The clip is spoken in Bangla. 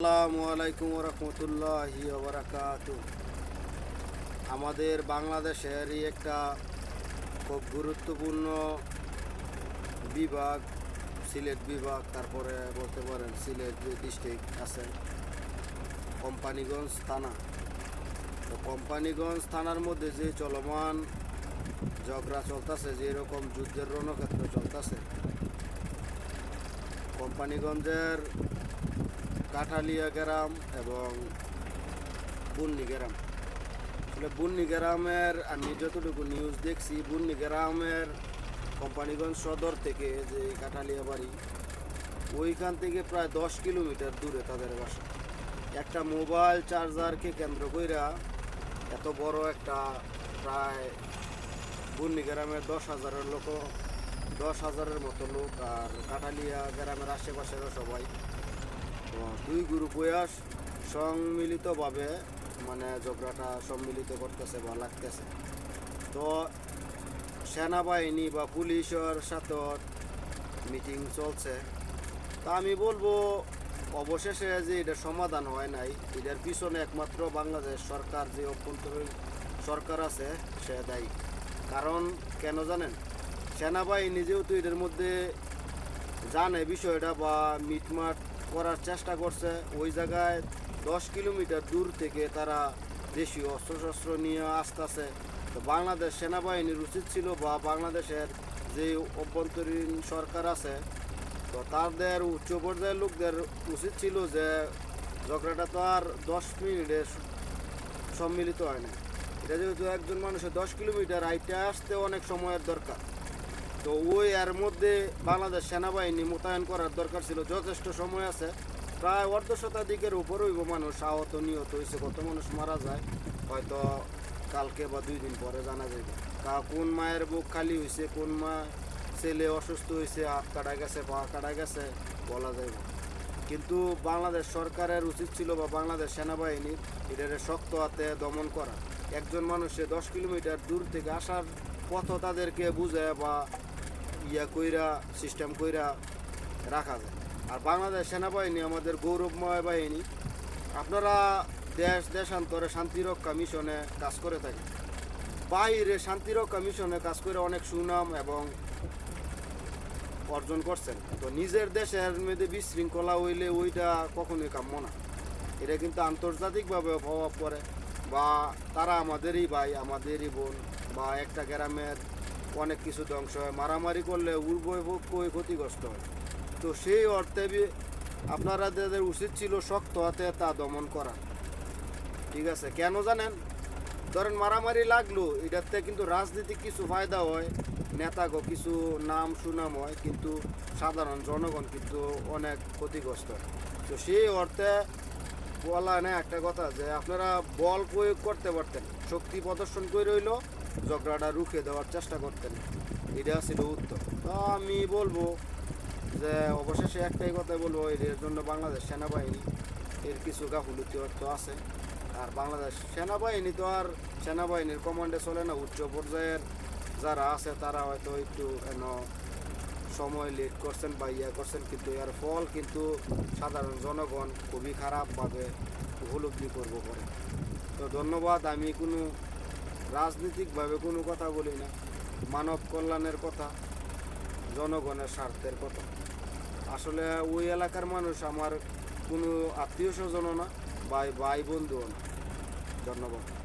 আসসালামু আলাইকুম রহমতুল্লাহি আমাদের বাংলাদেশেরই একটা খুব গুরুত্বপূর্ণ বিভাগ, সিলেট বিভাগ, তারপরে বলতে পারেন সিলেট যে ডিস্ট্রিক্ট আছে, কোম্পানিগঞ্জ থানা। তো কোম্পানিগঞ্জ থানার মধ্যে যে চলমান ঝগড়া চলতেছে, যে এরকম যুদ্ধের রণক্ষেত্র চলতেছে, কোম্পানিগঞ্জের কাঠালিয়া গ্রাম এবং বুন্নি গ্রাম। আসলে বুন্নি গ্রামের আমি যতটুকু নিউজ দেখছি, বুন্নি গ্রামের কোম্পানিগঞ্জ সদর থেকে যে কাঠালিয়া বাড়ি, ওইখান থেকে প্রায় দশ কিলোমিটার দূরে তাদের বাসা। একটা মোবাইল চার্জারকে কেন্দ্র কইরা এত বড় একটা প্রায় বুন্নি গ্রামের দশ হাজারের লোক, দশ হাজারের মতো লোক আর কাঠালিয়া গ্রামের আশেপাশেরও সবাই দুই গ্রুপ বয়স সম্মিলিতভাবে মানে ঝগড়াটা সম্মিলিত করতেছে বা লাগতেছে। তো সেনাবাহিনী বা পুলিশের সাথে মিটিং চলছে। তা আমি বলব, অবশেষে যে এটা সমাধান হয় নাই, এটার পিছনে একমাত্র বাংলাদেশ সরকার যে অভ্যন্তরীণ সরকার আছে, সে দায়ী। কারণ কেন জানেন? সেনাবাহিনী যেহেতু এটার মধ্যে জানে বিষয়টা বা মিটমাট করার চেষ্টা করছে। ওই জায়গায় দশ কিলোমিটার দূর থেকে তারা দেশীয় অস্ত্রশস্ত্র নিয়ে আসতেছে। তো বাংলাদেশ সেনাবাহিনীর উচিত ছিল বা বাংলাদেশের যে অভ্যন্তরীণ সরকার আছে, তো তাদের উচ্চ পর্যায়ের লোকদের উচিত ছিল যে ঝগড়াটা তো আর দশ মিনিটে সম্মিলিত হয় না এটা যেহেতু একজন মানুষের দশ কিলোমিটার আইটা আসতে অনেক সময়ের দরকার। তো ওই এর মধ্যে বাংলাদেশ সেনাবাহিনী মোতায়েন করার দরকার ছিল। যথেষ্ট সময় আছে। প্রায় অর্ধ শতাধিকের উপরই মানুষ আহত, নিহত হয়েছে। কত মানুষ মারা যায়, হয়তো কালকে বা দুই দিন পরে জানা যাবে। তা কোন মায়ের বুক খালি হয়েছে, কোন মা ছেলে অসুস্থ হয়েছে, হাত কাটা গেছে, পা কাটা গেছে, বলা যায় না। কিন্তু বাংলাদেশ সরকারের উচিত ছিল বা বাংলাদেশ সেনাবাহিনীর এটারে শক্ত হাতে দমন করা। একজন মানুষে দশ কিলোমিটার দূর থেকে আসার পথ তাদেরকে বুঝে বা ইয়া কইরা সিস্টেম কইরা রাখা যায়। আর বাংলাদেশ সেনাবাহিনী আমাদের গৌরবময় বাহিনী, আপনারা দেশ, দেশান্তরে শান্তিরক্ষা মিশনে কাজ করে থাকেন। বাইরে শান্তিরক্ষা মিশনে কাজ করে অনেক সুনাম এবং অর্জন করছেন। তো নিজের দেশের মধ্যে বিশৃঙ্খলা হইলে ওইটা কখনোই কাম্য না। এটা কিন্তু আন্তর্জাতিকভাবে প্রভাব পড়ে। বা তারা আমাদেরই ভাই, আমাদেরই বোন বা একটা গ্রামের অনেক কিছু ধ্বংস হয়, মারামারি করলে পক্ষই ক্ষতিগ্রস্ত হয়। তো সেই অর্থে আপনারা যাদের উচিত ছিল শক্ত হাতে তা দমন করা। ঠিক আছে? কেন জানেন? ধরেন মারামারি লাগল, এটাতে কিন্তু রাজনীতি কিছু ফায়দা হয়, নেতাগো কিছু নাম সুনাম হয়, কিন্তু সাধারণ জনগণ কিন্তু অনেক ক্ষতিগ্রস্ত তো সেই অর্থে বলা না একটা কথা যে, আপনারা বল প্রয়োগ করতে পারতেন, শক্তি প্রদর্শন করে রইল ঝগড়াটা রুখে দেওয়ার চেষ্টা করতেন। এটা ছিল উত্তর তো আমি বলব যে, অবশেষে একটাই কথা বলব এর জন্য বাংলাদেশ সেনাবাহিনী এর কিছু গাফুলতি অর্থ আছে। আর বাংলাদেশ সেনাবাহিনী তো আর সেনাবাহিনীর কমান্ডে চলে না, উচ্চ পর্যায়ের যারা আছে, তারা হয়তো একটু এন সময় লেট করছেন বা ইয়া করছেন, কিন্তু এর ফল কিন্তু সাধারণ জনগণ খুবই খারাপভাবে উপলব্ধি করব পরে তো ধন্যবাদ, আমি কোনো রাজনৈতিকভাবে কোনো কথা বলি না। মানব কল্যাণের কথা, জনগণের স্বার্থের কথা। আসলে ওই এলাকার মানুষ আমার কোনো আত্মীয় স্বজনও না, ভাই ভাই বন্ধুও না। ধন্যবাদ।